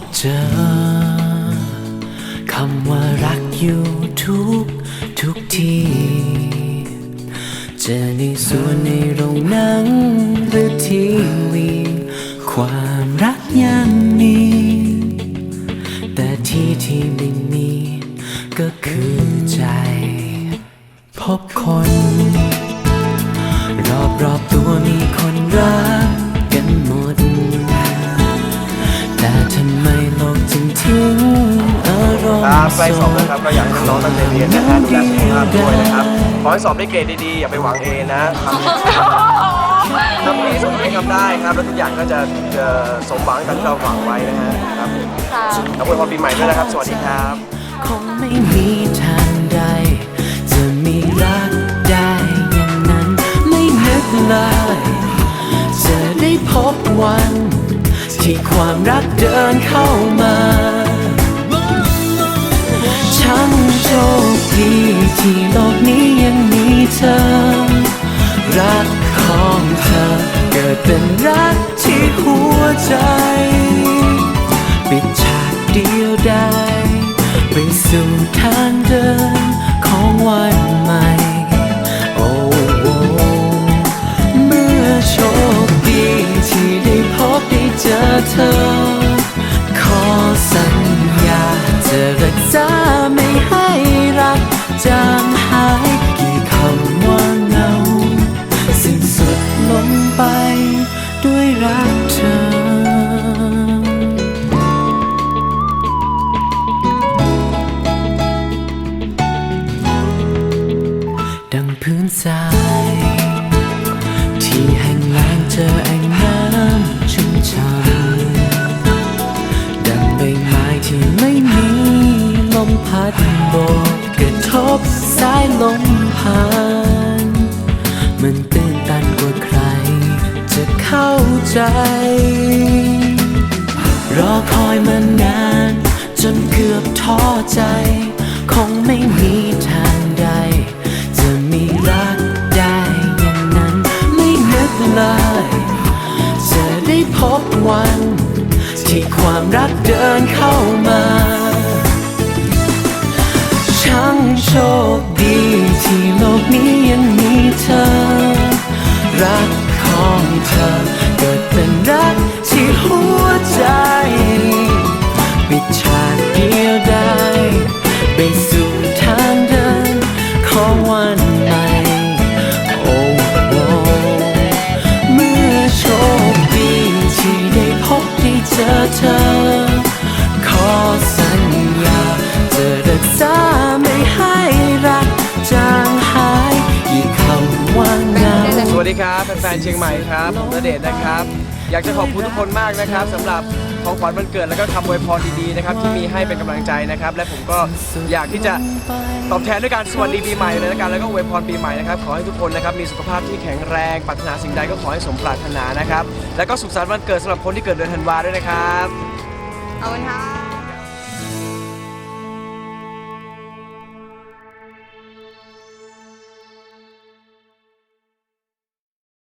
บเจอ คำว่ารักอยู่ทุกทุกที่เจอในสวนในโรงหนังหรือทีวี ความรักยังมี มโลกจึงทิ้งอารมณ์ครับใกล้สอบแล้วครับก็อยากให้น้องๆตั้งใจเรียนนะฮะดูแลสุขภาพด้วยนะครับขอให้สอบได้เกรดดีๆอย่าไปหวังเอนะทำทำดีสุดที่ทำได้ครับ แล้วทุกอย่างก็จะจะสมหวังตามที่เราหวังไว้นะฮะครับค่ะแล้วอวยพรปีใหม่ด้วยนะครับ สวัสดีครับคงไม่มีทางใดจะมีรักได้อย่างนั้นไม่นึกเลย ที่ความรักเดินเข้ามา ฉันโชคดีที่โลกนี้ยังมีเธอ รักของเธอ เกิดเป็นรักที่หัวใจ ปิดฉากเดียวได้ ไปสู่ทางเดินของวัน รักเธอ ดังพื้นทราย ที่แห้งแล้งเจอแอ่งน้ำชุ่มช่ำดังใบไม้ที่ไม่มีลมพัดโบกกระทบสายลมผ่าน มันตื่นตัน เข้าใจ รอคอยมานาน จนเกือบท้อใจ คงไม่มีทางใด จะมีรักได้อย่างนั้น ไม่นึกเลย จะได้พบวัน ที่ความรักเดินเข้ามาช่างโชคดีที่โลกนี้ วัสดีครับแฟนๆเชียงใหม่ครับผมณเดชน์นะครับ อยากจะขอบคุณทุกคนมากนะครับสำหรับของขวัญวันเกิดแล้วก็คำอวยพรดีๆนะครับที่มีให้เป็นกำลังใจนะครับ และผมก็อยากที่จะตอบแทนด้วยการสวัสดีปีใหม่เลยละกันแล้วก็อวยพรปีใหม่นะครับขอให้ทุกคนนะครับมีสุขภาพที่แข็งแรงปรารถนาสิ่งใดก็ขอให้สมปรารถนานะครับ แล้วก็สุขสันต์วันเกิดสำหรับคนที่เกิดเดือนธันวาด้วยนะครับ